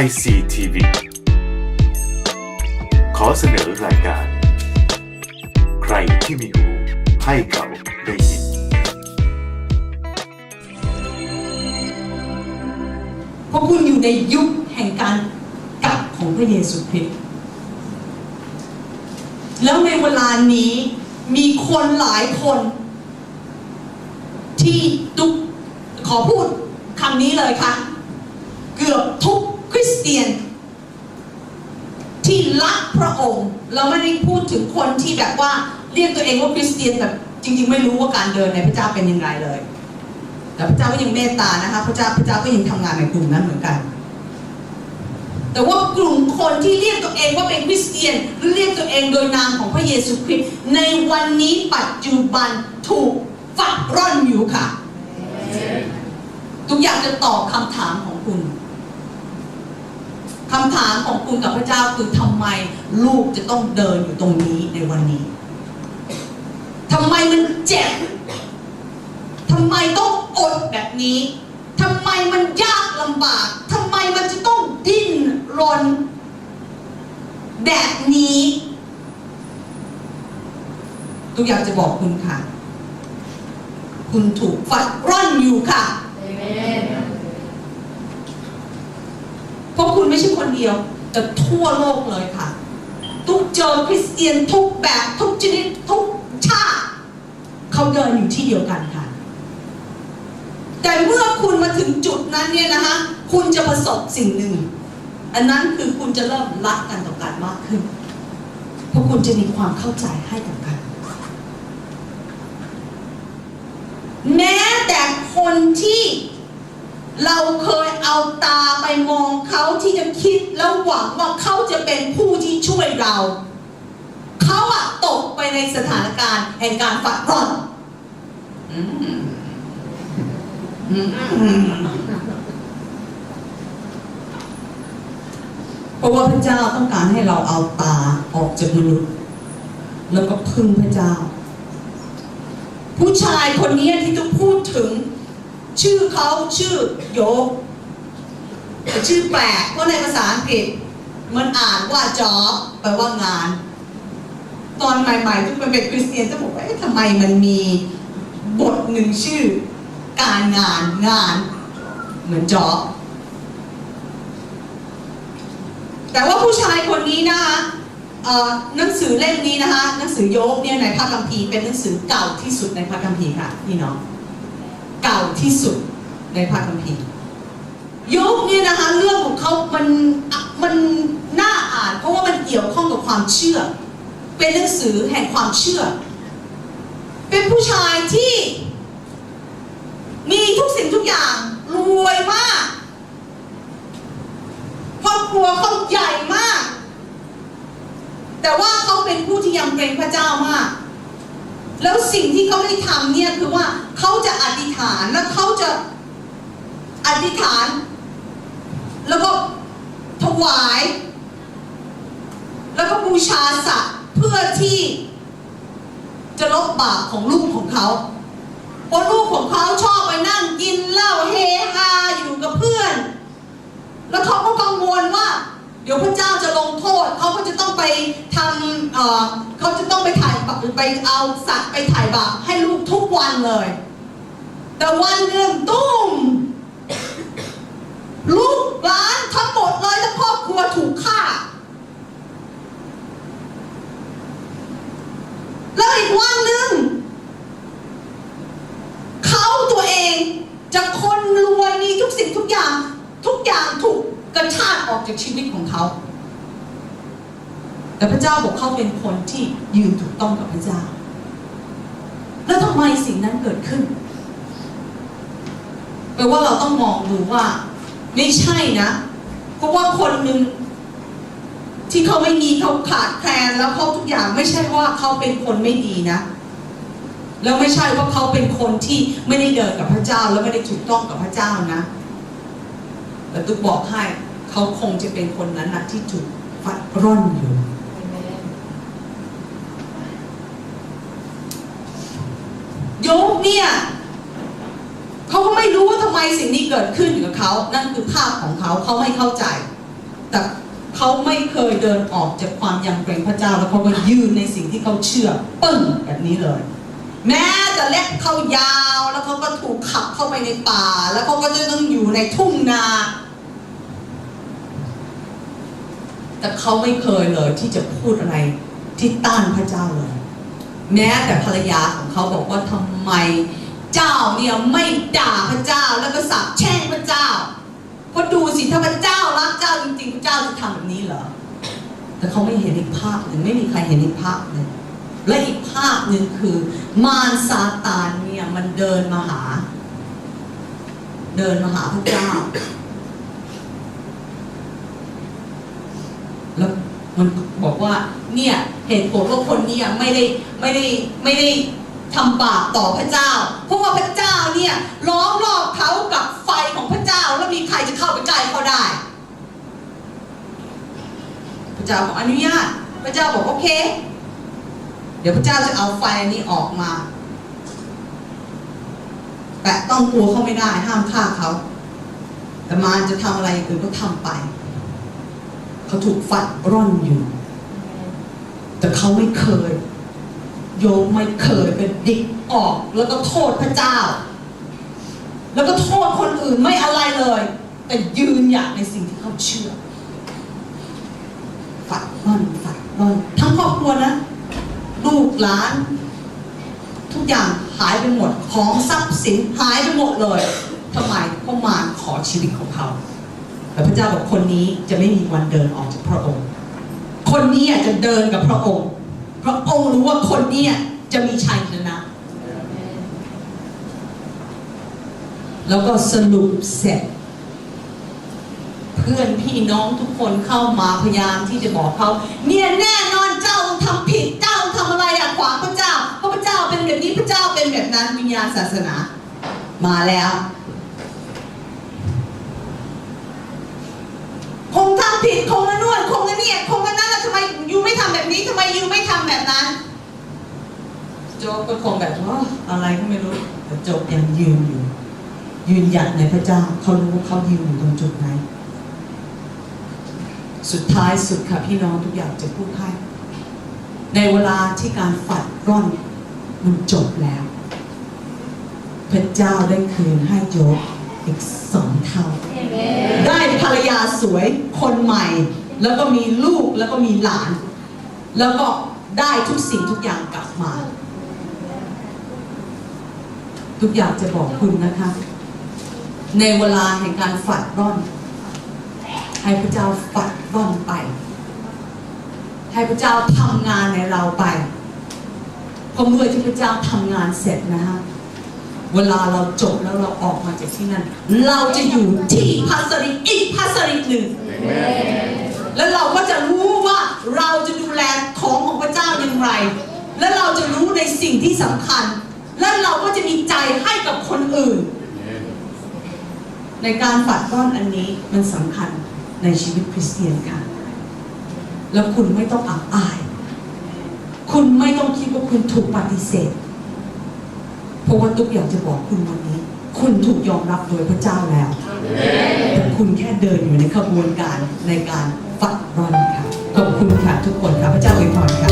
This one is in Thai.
ICTV ขอเสนอรายการ ใครที่มีหูให้เขาได้ยิน เพราะคุณอยู่ในยุคแห่งการกลับของพระเยซูคริสต์แล้วในเวลานี้มีคนหลายคน ที่ทุกขอพูดคำนี้เลยค่ะ เกือบทุก คริสเตียน ที่รักพระองค์ เราไม่ได้พูดถึงคนที่แบบว่าเรียกตัวเองว่าคริสเตียนแต่จริง ๆ ไม่รู้ว่าการเดินในพระเจ้าเป็นยังไงเลย แต่พระเจ้าก็ยังเมตตานะคะพระเจ้าพระเจ้าก็ยังทำงานในกลุ่มนั้นเหมือนกัน แต่ว่ากลุ่มคนที่เรียกตัวเองว่าเป็นคริสเตียนหรือเรียกตัวเองโดยนามของพระเยซูคริสต์ในวันนี้ปัจจุบันถูกฝักร่อนอยู่ค่ะ ทุกอย่างจะตอบคำถามของคุณ คำถามของคุณกับพระเจ้าคือทำไมลูกจะต้องเดินอยู่ตรงนี้ในวันนี้ทำไมมันเจ็บทำไมต้องอดแบบนี้ทำไมมันยากลำบากทำไมมันจะต้องดิ้นรน แบบนี้ทุกอยางจะบอกคุณค่ะ คุณถูกฝัดร่อนอยู่ค่ะ เพราะคุณไม่ใช่คนเดียว แต่ทั่วโลกเลยค่ะ ทุกเจอคริสเตียนทุกแบบทุกชนิดทุกชาติเขาเดินอยู่ที่เดียวกันค่ะ แต่เมื่อคุณมาถึงจุดนั้นเนี่ยนะคะคุณจะประสบสิ่งหนึ่ง อันนั้นคือคุณจะเริ่มรักกันต่อกันมากขึ้น เพราะคุณจะมีความเข้าใจให้กับกัน แม้แต่คนที่ เราเคยเอาตาไปมองเขาที่จะคิดแล้วหวังว่าเขาจะเป็นผู้ที่ช่วยเรา เขาอะตกไปในสถานการณ์แห่งการฝัดร่อนเพราะว่าพระเจ้าต้องการให้เราเอาตาออกจากมนุษย์แล้วก็พึ่งพระเจ้า ผู้ชายคนนี้ที่ต้องพูดถึง ชื่อเขาชื่อโยบแต่ชื่อแปลกเพราะในภาษาอังกฤษมันอ่านว่า job แปลว่างาน ตอนใหม่ๆทุกคนเป็นคริสเตียนจะบอกว่าทำไมมันมีบทหนึ่งชื่อ การงานงาน เหมือน job แต่ว่าผู้ชายคนนี้นะคะหนังสือเล่มนี้นะคะหนังสือโยบเนี่ยในพระคัมภีร์เป็นหนังสือเก่าที่สุดในพระคัมภีร์ค่ะพี่น้อง เก่าที่สุดในพระคัมภีร์ยบเนี่ยนะคะเรื่องของเขามันมันน่าอ่าน เพราะว่ามันเกี่ยวข้องกับความเชื่อ เป็นหนังสือแห่งความเชื่อ เป็นผู้ชายที่ มีทุกสิ่งทุกอย่างรวยมากครอบครัวเขาใหญ่มาก แต่ว่าเขาเป็นผู้ที่ยำเกรงพระเจ้ามาก แล้วสิ่งที่เขาได้ทำเนี่ยคือว่าเขาจะอธิษฐานแล้วเขาจะอธิษฐาน แล้วก็ถวาย แล้วก็บูชาสัตว์เพื่อที่จะลบบาปของลูกของเขาเพราะลูกของเขาชอบไปนั่งกินเหล้าเฮฮาอยู่กับเพื่อน แล้วเขาก็กังวลว่า เดี๋ยวพระเจ้าจะลงโทษเขาก็จะต้องไปทำเเขาจะต้องไปถ่ายบาปไปเอาสัตว์ไปถ่ายบาปให้ลูกทุกวันเลย แต่วันหนึ่งตุ้มลูกหลานทั้งหมดเลยและครอบครัวถูกฆ่า แล้วอีกวันหนึ่งเขาตัวเองจากคนรวยมีทุกสิ่งทุกอย่าง ทุกอย่างถูก กระชากออกจากชีวิตของเขา แต่พระเจ้าบอกเขาเป็นคนที่ยืนถูกต้องกับพระเจ้า แล้วทำไมสิ่งนั้นเกิดขึ้นแปลว่าเราต้องมองดูว่าไม่ใช่นะ เพราะว่าคนหนึ่งที่เขาไม่มีเขาขาดแคลนแล้วเขาทุกอย่างไม่ใช่ว่าเขาเป็นคนไม่ดีนะ แล้วไม่ใช่ว่าเขาเป็นคนที่ไม่ได้เดินกับพระเจ้า แล้วไม่ได้ถูกต้องกับพระเจ้านะ แต่ตุ๊กบอกให้เขาคงจะเป็นคนนั้นนะที่ถูกฟัดร่อนอยู่โยบเนี่ยเขาก็ไม่รู้ว่าทำไมสิ่งนี้เกิดขึ้นกับเขานั่นคือภาพของเขาเขาไม่เข้าใจ แต่เขาไม่เคยเดินออกจากความยำเกรงพระเจ้า แล้วเขาก็ยืนในสิ่งที่เขาเชื่อปึ้งแบบนี้เลย แม้จะเล็บเขายาวแล้วเขาก็ถูกขับเข้าไปในป่า แล้วเขาก็จะต้องอยู่ในทุ่งนา แต่เขาไม่เคยเลยที่จะพูดอะไรที่ต้านพระเจ้าเลย แม้แต่ภรรยาของเขาบอกว่าทำไมเจ้าเนี่ยไม่ด่าพระเจ้าแล้วก็สาปแช่งพระเจ้าเพราะดูสิถ้าพระเจ้ารักเจ้าจริงๆพระเจ้าจะทำแบบนี้เหรอแต่เขาไม่เห็นอีกภาพหนึ่งไม่มีใครเห็นอีกภาพหนึ่งและอีกภาพหนึ่งคือ มารซาตานเนี่ยมันเดินมาหา เดินมาหาพระเจ้า แล้ว มันบอกว่าเนี่ยเหตุผลว่าคนเนี้ไม่ได้ไม่ได้ไม่ได้ทำบาปต่อพระเจ้า เพราะว่าพระเจ้าเนี่ยล้อมรอบเขากับไฟของพระเจ้าแล้วมีใครจะเข้าไปใกล้เขาได้ พระเจ้าบอกอนุญาต พระเจ้าบอกโอเค เดี๋ยวพระเจ้าจะเอาไฟอันนี้ออกมาแต่ต้องกลัวเขาไม่ได้ห้ามฆ่าเขาแต่มารจะทำอะไรอื่นก็ทำไป เขาถูกฟัดร่อนอยู่ แต่เขาไม่เคย โยมไม่เคยเป็นดิกออก แล้วก็โทษพระเจ้า แล้วก็โทษคนอื่นไม่อะไรเลย แต่ยืนหยัดในสิ่งที่เขาเชื่อ ฝัดร่อนฝัดร่อนทั้งครอบครัวนะลูกหลาน ทุกอย่างหายไปหมดของทรัพย์สินหายไปหมดเลยทำไมเพราะมารขอชีวิตของเขา พระเจ้าบอกคนนี้จะไม่มีวันเดินออกจากพระองค์ คนนี้จะเดินกับพระองค์พระองค์รู้ว่าคนนี้จะมีชัยชนะ แล้วก็สรุปเสร็จ เพื่อนพี่น้องทุกคนเข้ามาพยายามที่จะบอกเขาเนี่ยแน่นอนเจ้าทำผิดเจ้าทำอะไรอะขวางพระเจ้าเพราะพระเจ้าเป็นแบบนี้พระเจ้าเป็นแบบนั้นวิญญาณศาสนา มาแล้ว คงทำ ผิดคงละนวดคงละเนี่ยคงละนั่นแล้วทำไมยูไม่ทำแบบนี้ทำไมยูไม่ทำแบบนั้นโจบก็คงแบบว่าอะไรก็ไม่รู้แต่โจบยังยืนอยู่ ยืนหยัดในพระเจ้าเขารู้ว่าเขายืนอยู่ตรงจุดไหนสุดท้ายสุดค่ะพี่น้องทุกอย่างจะพูดให้ในเวลาที่การฝัดร่อนมันจบแล้ว พระเจ้าได้คืนให้โยบ อีกสองเท่า ได้ภรรยาสวยคนใหม่ แล้วก็มีลูกแล้วก็มีหลาน แล้วก็ได้ทุกสิ่งทุกอย่างกลับมา ทุกอย่างจะบอกคุณนะคะ ในเวลาแห่งการฝัดร่อน ให้พระเจ้าฝัดร่อนไป ให้พระเจ้าทำงานในเราไปพอเมื่อที่พระเจ้าทำงานเสร็จนะฮะ เวลาเราจบแล้วเราออกมาจากที่นั่น เราจะอยู่ที่พัสริอีกพัสริหนึ่ง แล้วเราก็จะรู้ว่าเราจะดูแลของของพระเจ้าอย่างไร และเราจะรู้ในสิ่งที่สำคัญ และเราก็จะมีใจให้กับคนอื่น ในการฝัดก้อนอันนี้มันสำคัญในชีวิตคริสเตียนค่ะ แล้วคุณไม่ต้องอับอาย คุณไม่ต้องคิดว่าคุณถูกปฏิเสธเพ ราะว่าตุ๊กอยากจะบอกคุณวันนี้ คุณถูกยอมรับโดยพระเจ้าแล้วแต่คุณแค่เดินอยู่ในขบวนการในการฝัดรอนค่ะขอบคุณค่ะทุกคนค่ะพระเจ้าอวยพรค่ะ